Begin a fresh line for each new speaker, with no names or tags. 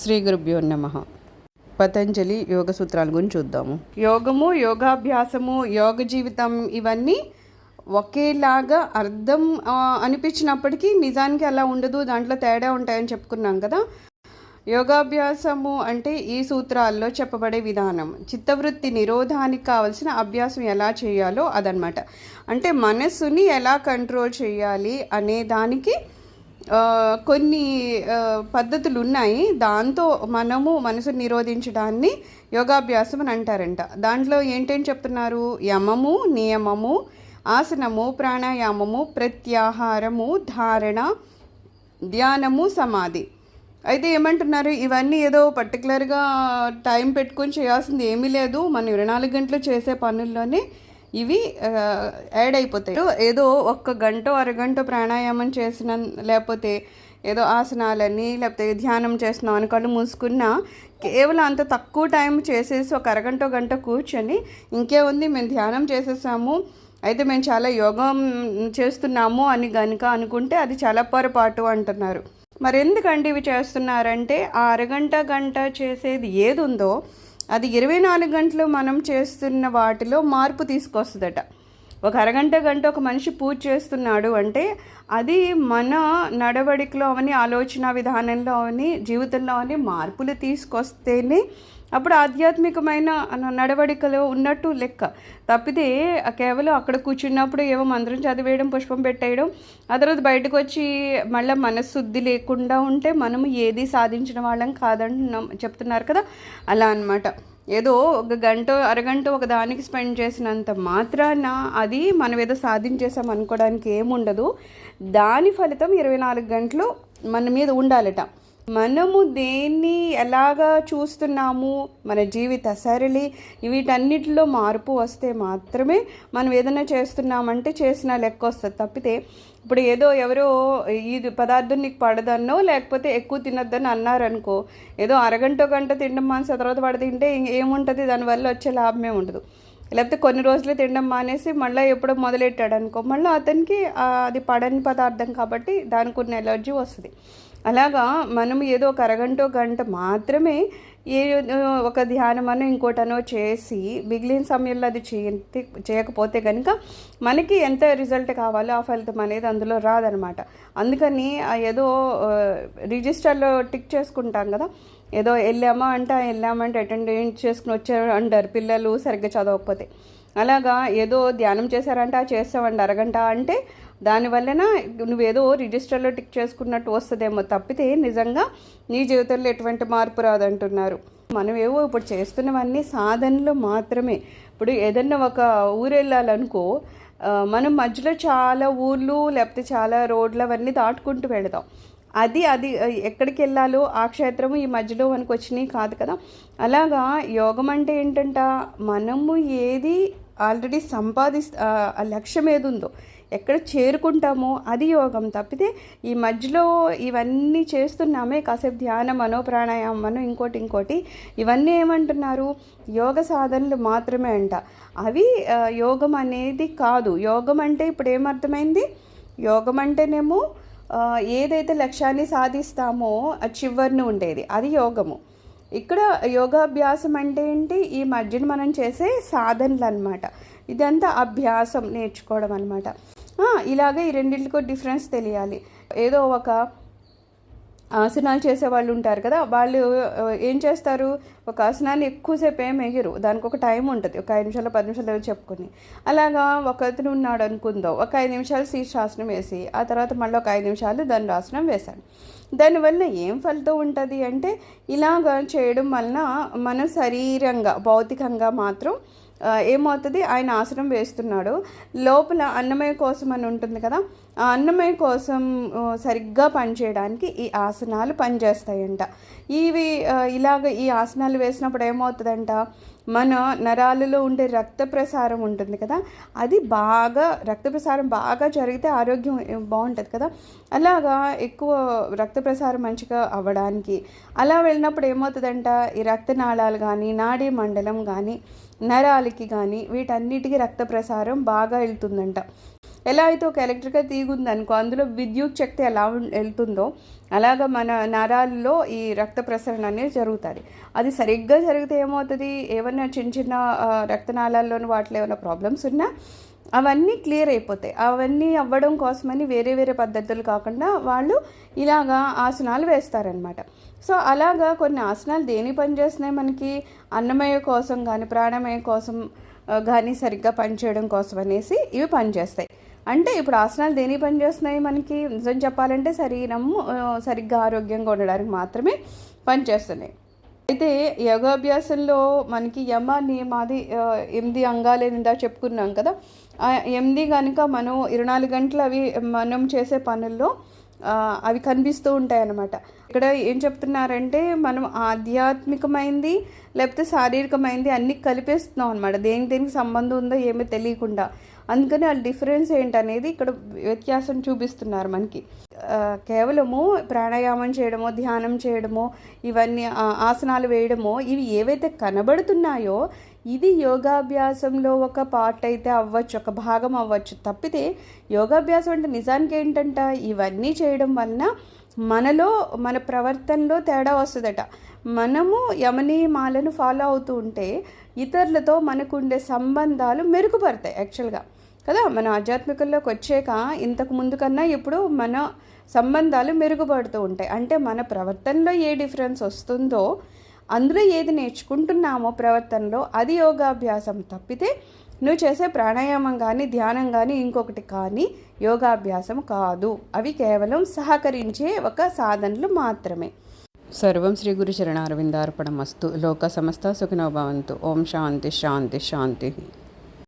శ్రీ గురుభ్యో నమ. పతంజలి యోగ సూత్రాల గురించి చూద్దాము. యోగము యోగాభ్యాసము యోగ జీవితం ఇవన్నీ ఒకేలాగా అర్థం అనిపించినప్పటికీ నిజానికి అలా ఉండదు దాంట్లో తేడా ఉంటాయని చెప్పుకున్నాం కదా. యోగాభ్యాసము అంటే ఈ సూత్రాల్లో చెప్పబడే విధానం. చిత్తవృత్తి నిరోధానికి కావలసిన అభ్యాసం ఎలా చేయాలో అదనమాట. అంటే మనస్సుని ఎలా కంట్రోల్ చేయాలి అనే దానికి కొన్ని పద్ధతులు ఉన్నాయి దాంతో మనము మనసుని నిరోధించడాన్ని యోగాభ్యాసం అని అంటారంట. దాంట్లో ఏంటేంటి చెప్తున్నారు? యమము నియమము ఆసనము ప్రాణాయామము ప్రత్యాహారము ధారణ ధ్యానము సమాధి. అయితే ఏమంటున్నారు? ఇవన్నీ ఏదో పర్టికులర్గా టైం పెట్టుకొని చేయాల్సింది ఏమీ లేదు. మనం ఇరవై నాలుగు గంటలు చేసే పనుల్లోనే ఇవి యాడ్ అయిపోతాయి. ఏదో ఒక్క గంట అరగంట ప్రాణాయామం చేసిన లేకపోతే ఏదో ఆసనాలని లేకపోతే ధ్యానం చేస్తున్నాం అని కళ్ళు మూసుకున్నా కేవలం అంత తక్కువ టైం చేసేసి ఒక అరగంట గంట కూర్చొని ఇంకే ఉంది మేము ధ్యానం చేసేసాము అయితే మేము చాలా యోగం చేస్తున్నాము అని గనుక అనుకుంటే అది చాలా పొరపాటు అంటున్నారు. మరి ఎందుకండి ఇవి చేస్తున్నారంటే ఆ అరగంట గంట చేసేది ఏది ఉందో అది ఇరవై నాలుగు గంటలు మనం చేస్తున్న వాటిలో మార్పు తీసుకొస్తుందట. ఒక అరగంట గంట ఒక మనిషి పూజ చేస్తున్నాడు అంటే అది మన నడవడికలో అవని ఆలోచన విధానంలో అవని జీవితంలో అవని మార్పులు తీసుకొస్తేనే అప్పుడు ఆధ్యాత్మికమైన నడవడికలో ఉన్నట్టు లెక్క. తప్పితే కేవలం అక్కడ కూర్చున్నప్పుడు ఏవో మంత్రం చదివేయడం పుష్పం పెట్టేయడం ఆ తర్వాత బయటకు వచ్చి మళ్ళీ మనశుద్ధి లేకుండా ఉంటే మనము ఏది సాధించిన వాళ్ళం కాదంటున్నాం చెప్తున్నారు కదా? అలా అన్నమాట. ఏదో ఒక గంట అరగంట ఒక దానికి స్పెండ్ చేసినంత మాత్రాన అది మనం ఏదో సాధించేసాం అనుకోవడానికి ఏముండదు. దాని ఫలితం ఇరవై నాలుగు గంటలు మన మీద ఉండాలట. మనము దేన్ని ఎలాగా చూస్తున్నాము? మన జీవిత సరళి వీటన్నిటిలో మార్పు వస్తే మాత్రమే మనం ఏదైనా చేస్తున్నామంటే చేసిన లెక్క వస్తుంది. తప్పితే ఇప్పుడు ఏదో ఎవరో ఇది పదార్థం నీకు పడదన్నో లేకపోతే ఎక్కువ తినొద్దని అన్నారనుకో ఏదో అరగంట గంట తినడం మానేసి తర్వాత పడి తింటే ఏముంటుంది? దానివల్ల వచ్చే లాభమే ఉండదు. లేకపోతే కొన్ని రోజులు తినడం మానేసి మళ్ళీ ఎప్పుడో మొదలెట్టాడు అనుకో మళ్ళీ అతనికి అది పడని పదార్థం కాబట్టి దానికి ఉన్న ఎలర్జీ వస్తుంది. అలాగా మనం ఏదో ఒక అరగంట గంట మాత్రమే ఏ ఒక ధ్యానమనో ఇంకోటనో చేసి మిగిలిన సమయంలో అది చేయ చేయకపోతే కనుక మనకి ఎంత రిజల్ట్ కావాలో ఆ ఫలితం అనేది అందులో రాదనమాట. అందుకని ఏదో రిజిస్టర్లో టిక్ చేసుకుంటాం కదా ఏదో వెళ్ళామా అంటే వెళ్ళామంటే అటెండెన్స్ చేసుకుని వచ్చారు అంటారు పిల్లలు సరిగ్గా చదవకపోతే. అలాగా ఏదో ధ్యానం చేశారంట ఆ చేస్తామండి అరగంట అంటే దానివల్లన నువ్వేదో రిజిస్టర్లో టిక్ చేసుకున్నట్టు వస్తుందేమో తప్పితే నిజంగా నీ జీవితంలో ఎటువంటి మార్పు రాదంటున్నారు. మనం ఏవో ఇప్పుడు చేస్తున్నవన్నీ సాధనలు మాత్రమే. ఇప్పుడు ఏదన్నా ఒక ఊరు వెళ్ళాలనుకో మనం మధ్యలో చాలా ఊర్లు లేకపోతే చాలా రోడ్లు అవన్నీ దాటుకుంటూ వెళదాం అది అది ఎక్కడికి వెళ్ళాలో ఆ క్షేత్రము ఈ మధ్యలో మనకు వచ్చినాయి కాదు కదా. అలాగా యోగం అంటే ఏంటంట మనము ఏది ఆల్రెడీ సంపాదిస్ ఆ లక్ష్యం ఏది ఉందో ఎక్కడ చేరుకుంటామో అది యోగం. తప్పితే ఈ మధ్యలో ఇవన్నీ చేస్తున్నామే కాసేపు ధ్యానం అనో ప్రాణాయామం అనో ఇంకోటి ఇంకోటి ఇవన్నీ ఏమంటున్నారు? యోగ సాధనలు మాత్రమే అంట. అవి యోగం అనేది కాదు. యోగం అంటే ఇప్పుడు ఏమర్థమైంది? యోగం అంటేనేమో ఏదైతే లక్ష్యాన్ని సాధిస్తామో అది చివరిని ఉండేది. అది యోగము. ఇక్కడ యోగాభ్యాసం అంటే ఏంటి? ఈ మధ్యన మనం చేసే సాధనలు అనమాట ఇదంతా అభ్యాసం నేర్చుకోవడం అనమాట ఇలాగే ఈ రెండింటికో డిఫరెన్స్ తెలియాలి. ఏదో ఒక ఆసనాలు చేసే వాళ్ళు ఉంటారు కదా వాళ్ళు ఏం చేస్తారు? ఒక ఆసనాన్ని ఎక్కువసేపు ఏం ఎగిరు దానికి ఒక టైం ఉంటుంది. ఒక ఐదు నిమిషాలు పది నిమిషాలు ఏమో చెప్పుకొని. అలాగా ఒక అతను ఉన్నాడు అనుకుందాం. ఒక ఐదు నిమిషాలు శీర్షాసనం వేసి ఆ తర్వాత మళ్ళీ ఒక ఐదు నిమిషాలు దండాసనం వేశాడు. దానివల్ల ఏం ఫలితం ఉంటుంది అంటే ఇలాగ చేయడం వలన మన శరీరంగా భౌతికంగా మాత్రం ఏమవుతుంది? ఆయన ఆసనం వేస్తున్నాడు. లోపల అన్నమయ కోసం అని ఉంటుంది కదా ఆ అన్నమయ కోసం సరిగ్గా పనిచేయడానికి ఈ ఆసనాలు పనిచేస్తాయంట. ఇవి ఇలాగ ఈ ఆసనాలు వేసినప్పుడు ఏమవుతుందంట? మన నరాలలో ఉండే రక్త ప్రసారం ఉంటుంది కదా అది బాగా రక్త ప్రసారం బాగా జరిగితే ఆరోగ్యం బాగుంటుంది కదా. అలాగా ఎక్కువ రక్త ప్రసారం మంచిగా అవ్వడానికి అలా వెళ్ళినప్పుడు ఏమవుతుందంట ఈ రక్తనాళాలు కానీ నాడీ మండలం కానీ నరాలకి కానీ వీటన్నిటికీ రక్త ప్రసారం బాగా వెళ్తుందంట. ఎలా అయితే ఒక ఎలక్ట్రికల్ తీగు ఉందనుకో అందులో విద్యుత్ శక్తి ఎలా వెళ్తుందో అలాగ మన నరాల్లో ఈ రక్త ప్రసరణ అనేది జరుగుతుంది. అది సరిగ్గా జరిగితే ఏమవుతుంది? ఏమన్నా చిన్న చిన్న రక్తనాళాల్లోని వాటిలో ఏమైనా ప్రాబ్లమ్స్ ఉన్నా అవన్నీ క్లియర్ అయిపోతాయి. అవన్నీ అవ్వడం కోసమని వేరే వేరే పద్ధతులు కాకుండా వాళ్ళు ఇలాగా ఆసనాలు వేస్తారనమాట. సో అలాగా కొన్ని ఆసనాలు దేని పనిచేస్తున్నాయి మనకి? అన్నమయ కోసం కానీ ప్రాణమయ కోసం కానీ సరిగ్గా పనిచేయడం కోసం అనేసి ఇవి పనిచేస్తాయి. అంటే ఇప్పుడు ఆసనాలు దేని పనిచేస్తున్నాయి మనకి? నిజం చెప్పాలంటే శరీరం సరిగ్గా ఆరోగ్యంగా ఉండడానికి మాత్రమే పనిచేస్తున్నాయి. అయితే యోగాభ్యాసంలో మనకి యమ నియమాది ఎనిమిది అంగాలు ఇందా చెప్పుకున్నాం కదా. ఎనిమిది కనుక మనం ఇరవై నాలుగు గంటలు అవి మనం చేసే పనుల్లో అవి కనిపిస్తూ ఉంటాయన్నమాట. ఇక్కడ ఏం చెప్తున్నారంటే మనం ఆధ్యాత్మికమైంది లేకపోతే శారీరకమైంది అన్ని కలిపేస్తున్నాం అనమాట దేనికి దేనికి సంబంధం ఉందో ఏమీ తెలియకుండా. అందుకని వాళ్ళ డిఫరెన్స్ ఏంటనేది ఇక్కడ వ్యత్యాసం చూపిస్తున్నారు మనకి. కేవలము ప్రాణాయామం చేయడమో ధ్యానం చేయడమో ఇవన్నీ ఆసనాలు వేయడమో ఇవి ఏవైతే కనబడుతున్నాయో ఇది యోగాభ్యాసంలో ఒక పార్ట్ అయితే అవ్వచ్చు ఒక భాగం అవ్వచ్చు. తప్పితే యోగాభ్యాసం అంటే నిజానికి ఏంటంట ఇవన్నీ చేయడం వలన మనలో మన ప్రవర్తనలో తేడా వస్తుందట. మనము యమనీయమాలను ఫాలో అవుతూ ఉంటే ఇతరులతో మనకుండే సంబంధాలు మెరుగుపడతాయి యాక్చువల్గా కదా? మన ఆధ్యాత్మికంలోకి వచ్చాక ఇంతకు ముందు కన్నా ఇప్పుడు మన సంబంధాలు మెరుగుపడుతూ ఉంటాయి. అంటే మన ప్రవర్తనలో ఏ డిఫరెన్స్ వస్తుందో అందులో ఏది నేర్చుకుంటున్నామో ప్రవర్తనలో అది యోగాభ్యాసం తప్పితే నువ్వు చేసే ప్రాణాయామం కానీ ధ్యానం కానీ ఇంకొకటి కానీ యోగాభ్యాసం కాదు. అవి కేవలం సహకరించే ఒక సాధనలు మాత్రమే. సర్వం శ్రీ గురు చరణారవిందార్పణమస్తు. లోక సమస్త సుఖినోభవంతు ఓం శాంతి శాంతి శాంతి.